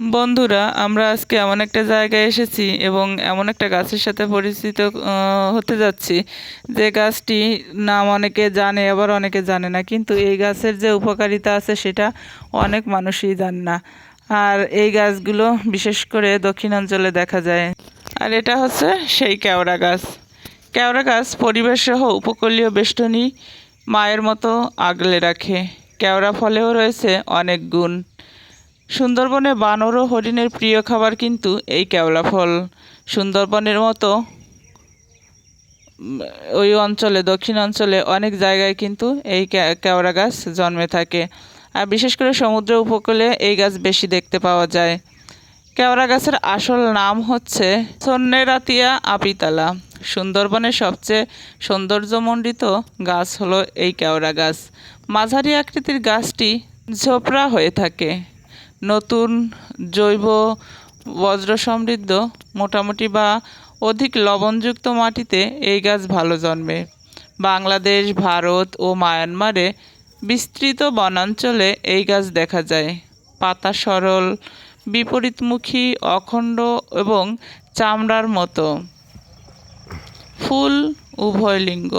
বন্ধুরা, আমরা আজকে এমন একটা জায়গায় এসেছি এবং এমন একটা গাছের সাথে পরিচিত হতে যাচ্ছি। যে গাছটি নাম অনেকে জানে, আবার অনেকে জানে না, কিন্তু এই গাছের যে উপকারিতা আছে সেটা অনেক মানুষই জানে না। আর এই গাছগুলো বিশেষ করে দক্ষিণাঞ্চলে দেখা যায়। আর এটা হচ্ছে সেই কেওড়া গাছ। কেওড়া গাছ পরিবেশ সহ উপকূলীয় বেষ্টনী মায়ের মতো আগলে রাখে। কেওড়া ফলেও রয়েছে অনেক গুণ। সুন্দরবনে বানর ও হরিণের প্রিয় খাবার কিন্তু এই কেওলা ফল। সুন্দরবনের মতো ওই অঞ্চলে দক্ষিণ অঞ্চলে অনেক জায়গায় কিন্তু এই কেওড়া গাছ জন্মে থাকে। আর বিশেষ করে সমুদ্র উপকূলে এই গাছ বেশি দেখতে পাওয়া যায়। কেওড়া গাছের আসল নাম হচ্ছে সন্নেরাতিয়া আপিতালা। সুন্দরবনের সবচেয়ে সৌন্দর্যমণ্ডিত গাছ হলো এই কেওড়া গাছ। মাঝারি আকৃতির গাছটি ঝোপড়া হয়ে থাকে। নতুন জৈব বজ্র সমৃদ্ধ মোটামুটি বা অধিক লবণযুক্ত মাটিতে এই গাছ ভালো জন্মে। বাংলাদেশ, ভারত ও মায়ানমারে বিস্তৃত বনাঞ্চলে এই গাছ দেখা যায়। পাতা সরল, বিপরীতমুখী, অখণ্ড এবং চামড়ার মতো। ফুল উভয় লিঙ্গ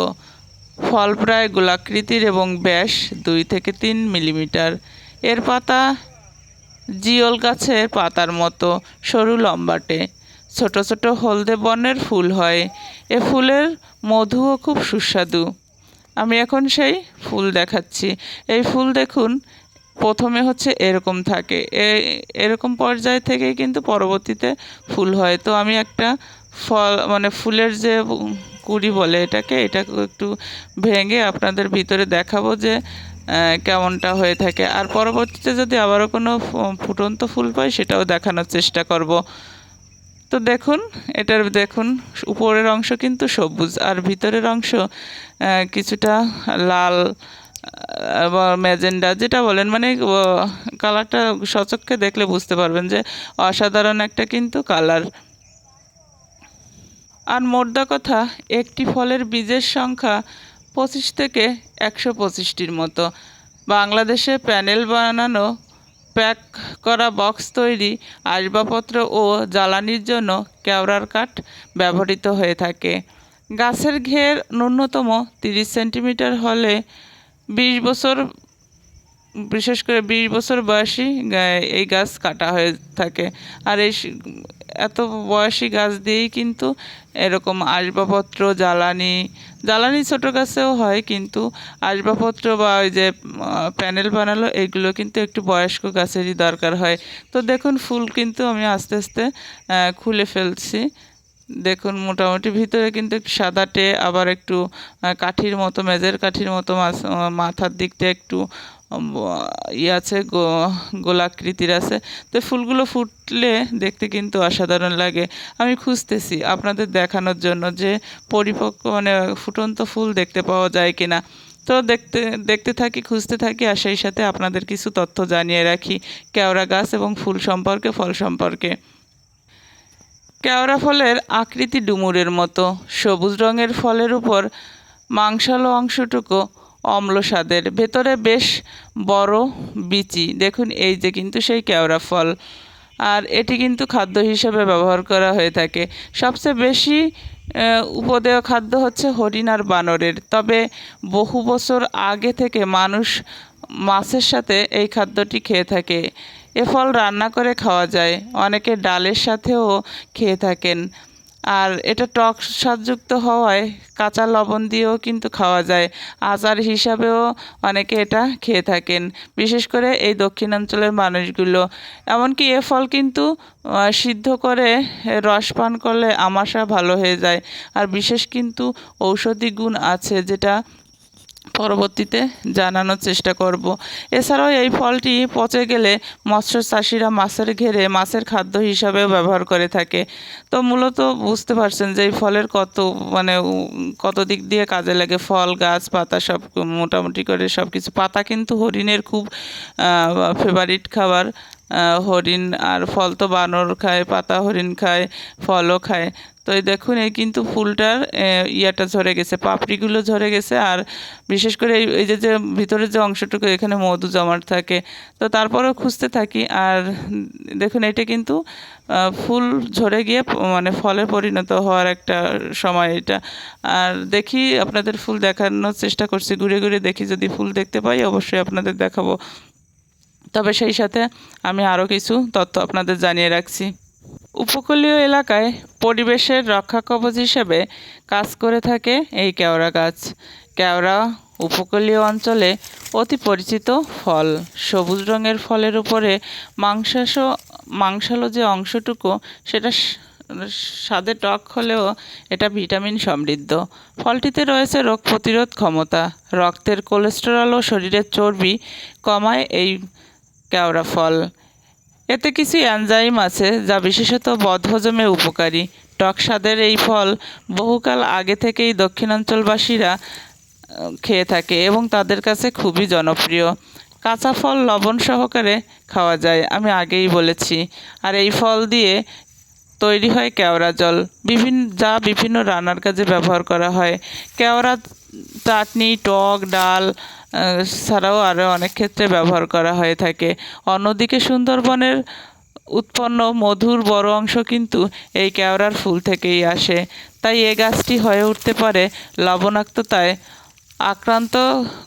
ফল প্রায় গোলাকৃতির এবং ব্যাস দুই থেকে তিন মিলিমিটার। এর পাতা জিওল গাছের পাতার মতো, সরু লম্বাটে। ছোট ছোট হলদে বর্ণের ফুল হয়। এ ফুলের মধুও খুব সুস্বাদু। আমি এখন সেই ফুল দেখাচ্ছি। এই ফুল দেখুন, প্রথমে হচ্ছে এরকম থাকে। এরকম পর্যায় থেকেই কিন্তু পরবর্তীতে ফুল হয়। তো আমি একটা ফল মানে ফুলের যে কুড়ি বলে এটাকে এটাকে একটু ভেঙে আপনাদের ভিতরে দেখাবো যে কেমনটা হয়ে থাকে। আর পরবর্তীতে যদি আবারও কোনো ফুটন্ত ফুল পাই, সেটাও দেখানোর চেষ্টা করব। তো দেখুন, এটার দেখুন, উপরের অংশ কিন্তু সবুজ, আর ভিতরের অংশ কিছুটা লাল বা ম্যাজেন্ডা, যেটা বলেন মানে কালারটা সচক্ষে দেখলে বুঝতে পারবেন যে অসাধারণ একটা কিন্তু কালার। আর মোদ্দা কথা, একটি ফলের বীজের সংখ্যা পঁচিশ থেকে একশো পঁচিশটির মতো। বাংলাদেশে প্যানেল বানানো, প্যাক করা বক্স তৈরি, আসবাবপত্র ও জ্বালানির জন্য কেওড়ার কাঠ ব্যবহৃত হয়ে থাকে। গাছের ঘের ন্যূনতম তিরিশ সেন্টিমিটার হলে বিশ বছর, বিশেষ করে বিশ বছর বয়সী এই গাছ কাটা হয়ে থাকে। আর এই এত বয়সী গাছ দিয়েই কিন্তু এরকম আসবাবপত্র, জ্বালানি জ্বালানি ছোট গাছেও হয় কিন্তু আসবাবপত্র বা ওই যে প্যানেল বানালো, এগুলো কিন্তু একটু বয়স্ক গাছেরই দরকার হয়। তো দেখুন, ফুল কিন্তু আমি আস্তে আস্তে খুলে ফেলছি। দেখুন, মোটামুটি ভিতরে কিন্তু একটু সাদাটে আবার একটু কাঠির মতো, মেজের কাঠির মতো মাথার দিকটা একটু ই আছে গোলাকৃতির আছে। তো ফুলগুলো ফুটলে দেখতে কিন্তু অসাধারণ লাগে। আমি খুঁজতেছি আপনাদের দেখানোর জন্য যে পরিপক্ক মানে ফুটন্ত ফুল দেখতে পাওয়া যায় কিনা। তো দেখতে দেখতে থাকি, খুঁজতে থাকি আর সেই সাথে আপনাদের কিছু তথ্য জানিয়ে রাখি কেওড়া গাছ এবং ফুল সম্পর্কে, ফল সম্পর্কে। কেওড়া ফলের আকৃতি ডুমুরের মতো। সবুজ রঙের ফলের উপর মাংসালো অংশটুকু অম্ল স্বাদের ভেতরে বেশ বড় বিচি। দেখুন, এই যে কিন্তু সেই কেওড়া ফল। আর এটি কিন্তু খাদ্য হিসেবে ব্যবহার করা হয়ে থাকে। সবচেয়ে বেশি উপদেয় খাদ্য হচ্ছে হরিণ আর বানরের। তবে বহু বছর আগে থেকে মানুষ মাছের সাথে এই খাদ্যটি খেয়ে থাকে। এ ফল রান্না করে খাওয়া যায়। অনেকে ডালের সাথেও খেয়ে থাকেন। আর এটা টক স্বাদযুক্ত হওয়ায় কাঁচা লবণ দিয়েও কিন্তু খাওয়া যায়। আচার হিসাবেও অনেকে এটা খেয়ে থাকেন, বিশেষ করে এই দক্ষিণাঞ্চলের মানুষগুলো। এমনকি এ ফল কিন্তু সিদ্ধ করে রস পান করলে আমাশা ভালো হয়ে যায়। আর বিশেষ কিন্তু ঔষধি গুণ আছে যেটা পরবর্তীতে জানানোর চেষ্টা করব। এছাড়াও এই ফলটি পচে গেলে মৎস্য চাষিরা মাছের ঘেরে মাছের খাদ্য হিসাবেও ব্যবহার করে থাকে। তো মূলত বুঝতে পারছেন যে এই ফলের কত মানে কত দিক দিয়ে কাজে লাগে ফল, গাছ, পাতা সব মোটামুটি করে সব কিছু পাতা কিন্তু হরিণের খুব ফেভারিট খাবার। হরিণ আর ফল তো বানর খায়, পাতা হরিণ খায়, ফলও খায়। তো এই দেখুন, এই কিন্তু ফুলটার ইয়াটা ঝরে গেছে, পাপড়িগুলো ঝরে গেছে, আর বিশেষ করে এই এই যে যে ভিতরের যে অংশটুকু, এখানে মধু জমাট থাকে। তো তারপরেও খুঁজতে থাকি, আর দেখুন, এটা কিন্তু ফুল ঝরে গিয়ে মানে ফলে পরিণত হওয়ার একটা সময় এটা। আর দেখি আপনাদের ফুল দেখানোর চেষ্টা করছি, ঘুরে ঘুরে দেখি যদি ফুল দেখতে পাই, অবশ্যই আপনাদের দেখাবো। তবে সেই সাথে আমি আরও কিছু তথ্য আপনাদের জানিয়ে রাখছি। উপকূলীয় এলাকায় পরিবেশের রক্ষা কবচ হিসেবে কাজ করে থাকে এই কেওড়া গাছ। কেওড়া উপকূলীয় অঞ্চলে অতি পরিচিত ফল। সবুজ রঙের ফলের উপরে মাংসাশ মাংসালো যে অংশটুকু, সেটা স্বাদে টক হলেও এটা ভিটামিন সমৃদ্ধ। ফলটিতে রয়েছে রোগ প্রতিরোধ ক্ষমতা। রক্তের কোলেস্টেরল ও শরীরের চর্বি কমায় এই কেওড়া ফল। এতে কিছু এনজাইম আছে, যা বিশেষত বদহজমে উপকারী। টক স্বাদের এই ফল বহুকাল আগে থেকেই দক্ষিণাঞ্চলবাসীরা খেয়ে থাকে এবং তাদের কাছে খুবই জনপ্রিয়। কাঁচা ফল লবণ সহকারে খাওয়া যায়, আমি আগেই বলেছি। আর এই ফল দিয়ে তৈরি হয় কেওড়া জল। বিভিন্ন যা বিভিন্ন রান্নার কাজে ব্যবহার করা হয়। কেওড়া চাটনি, টক, ডাল ছাড়াও আরও অনেক ক্ষেত্রে ব্যবহার করা হয়ে থাকে। অন্যদিকে সুন্দরবনের উৎপন্ন মধুর বড় অংশ কিন্তু এই কেওড়ার ফুল থেকেই আসে। তাই এ গাছটি হয়ে উঠতে পারে লবণাক্ততায় আক্রান্ত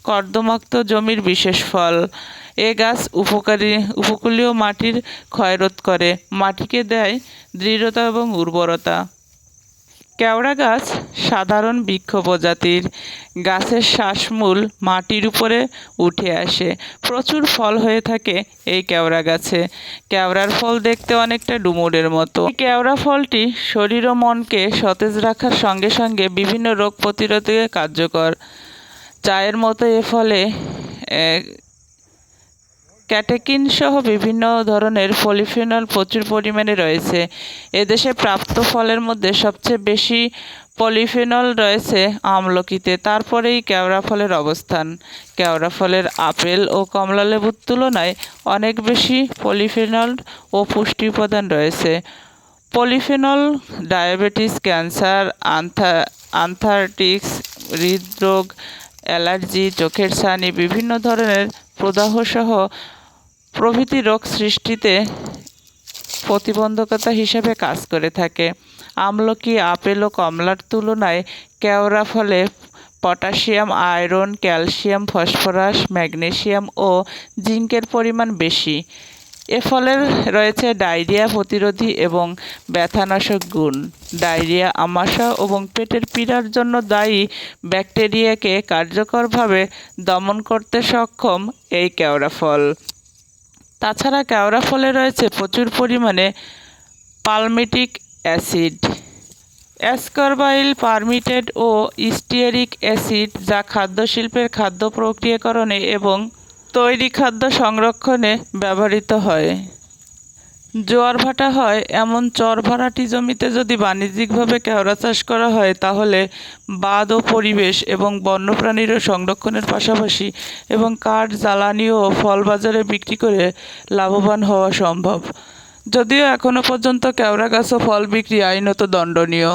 কর্দমাক্ত জমির বিশেষ ফল। এ গাছ উপকারী, উপকূলীয় মাটির ক্ষয়রোধ করে। মাটিকে দেয় দৃঢ়তা এবং উর্বরতা। কেওড়া গাছ সাধারণ বৃক্ষ প্রজাতির। গাছের শ্বাসমূল মাটির উপরে উঠে আসে। প্রচুর ফল হয়ে থাকে এই কেওড়া গাছে। কেওড়ার ফল দেখতে অনেকটা ডুমুরের মতো। কেওড়া ফলটি শরীর ও মনকে সতেজ রাখার সঙ্গে সঙ্গে বিভিন্ন রোগ প্রতিরোধে কার্যকর। চায়ের মতো এ ফলে ক্যাটেকিন সহ বিভিন্ন ধরনের পলিফেনল প্রচুর পরিমাণে রয়েছে। এদেশে প্রাপ্ত ফলের মধ্যে সবচেয়ে বেশি পলিফেনল রয়েছে আমলকিতে। তারপরেই কেওড়া ফলের অবস্থান। কেওড়া ফলের আপেল ও কমলা লেবুর তুলনায় অনেক বেশি পলিফেনল ও পুষ্টি উপাদান রয়েছে। পলিফেনল, ডায়াবেটিস, ক্যান্সার, আন্থা, আন্থারটিক্স, হৃদরোগ, অ্যালার্জি, চোখের ছানি, বিভিন্ন ধরনের প্রদাহসহ প্রভৃতি রোগ সৃষ্টিতে প্রতিবন্ধকতা হিসেবে কাজ করে থাকে। আমলকি আপেল ও কমলার তুলনায় কেওড়া ফলে potassium, iron, calcium, phosphorus, magnesium ও জিঙ্কের পরিমাণ বেশি। এ ফলের রয়েছে ডায়রিয়া প্রতিরোধী এবং ব্যথানাশক গুণ। ডায়রিয়া আমাশা এবং পেটের পীড়ার জন্য দায়ী ব্যাকটেরিয়াকে কার্যকরভাবে দমন করতে সক্ষম এই কেওড়া ফল তাছাড়া কেওড়া ফলে রয়েছে প্রচুর পরিমাণে পালমেটিক অ্যাসিড। অ্যাসকরবাইল, পারমিটেড ও স্টিয়ারিক অ্যাসিড যা খাদ্য শিল্পের খাদ্য প্রক্রিয়াকরণে এবং তৈরি খাদ্য সংরক্ষণে ব্যবহৃত হয়। জোয়ার ভাটা হয়, এমন চর ভরাটি জমিতে যদি বাণিজ্যিকভাবে কেওড়া চাষ করা হয়, তাহলে বাদ ও পরিবেশ এবং বন্যপ্রাণীরও সংরক্ষণের পাশাপাশি এবং কাঠ, জ্বালানি ও ফল বাজারে বিক্রি করে লাভবান হওয়া সম্ভব। যদিও এখনও পর্যন্ত কেওড়া গাছ ও ফল বিক্রি আইনত দণ্ডনীয়।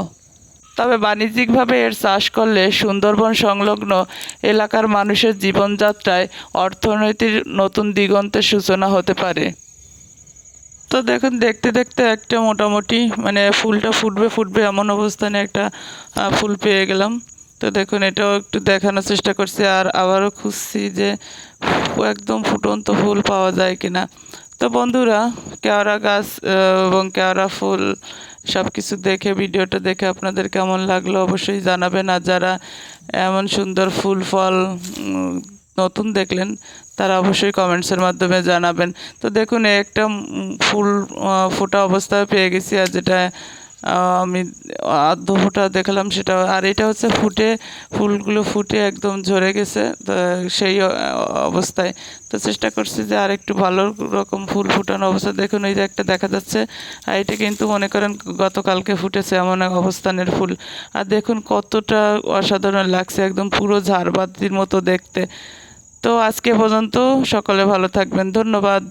তবে বাণিজ্যিকভাবে এর চাষ করলে সুন্দরবন সংলগ্ন এলাকার মানুষের জীবনযাত্রায় অর্থনীতির নতুন দিগন্তের সূচনা হতে পারে। তো দেখুন, দেখতে দেখতে একটা মোটামুটি মানে ফুলটা ফুটবে ফুটবে এমন অবস্থানে একটা ফুল পেয়ে গেলাম। তো দেখুন, এটাও একটু দেখানোর চেষ্টা করছি আর আবারও খুঁজছি যে একদম ফুটন্ত ফুল পাওয়া যায় কিনা। তো বন্ধুরা, কেওড়া গাছ এবং কেওড়া ফুল সব কিছু দেখে, ভিডিওটা দেখে আপনাদের কেমন লাগল অবশ্যই জানাবেন। আর যারা এমন সুন্দর ফুল, ফল নতুন দেখলেন, তারা অবশ্যই কমেন্টসের মাধ্যমে জানাবেন। তো দেখুন, একটা ফুল ফোটা অবস্থায় পেয়ে গেছি আর যেটা আমি আধ ফোটা দেখলাম সেটা, আর এটা হচ্ছে ফুটে, ফুলগুলো ফুটে একদম ঝরে গেছে, তো সেই অবস্থায়। তো চেষ্টা করছি যে আর একটু ভালো রকম ফুল ফুটানো অবস্থা। দেখুন, এই যে একটা দেখা যাচ্ছে, আর এটা কিন্তু মনে করেন গতকালকে ফুটেছে এমন এক অবস্থানের ফুল। আর দেখুন কতটা অসাধারণ লাগছে, একদম পুরো ঝাড়বাতির মতো দেখতে। তো আজকে পর্যন্ত সকলে ভালো থাকবেন। ধন্যবাদ।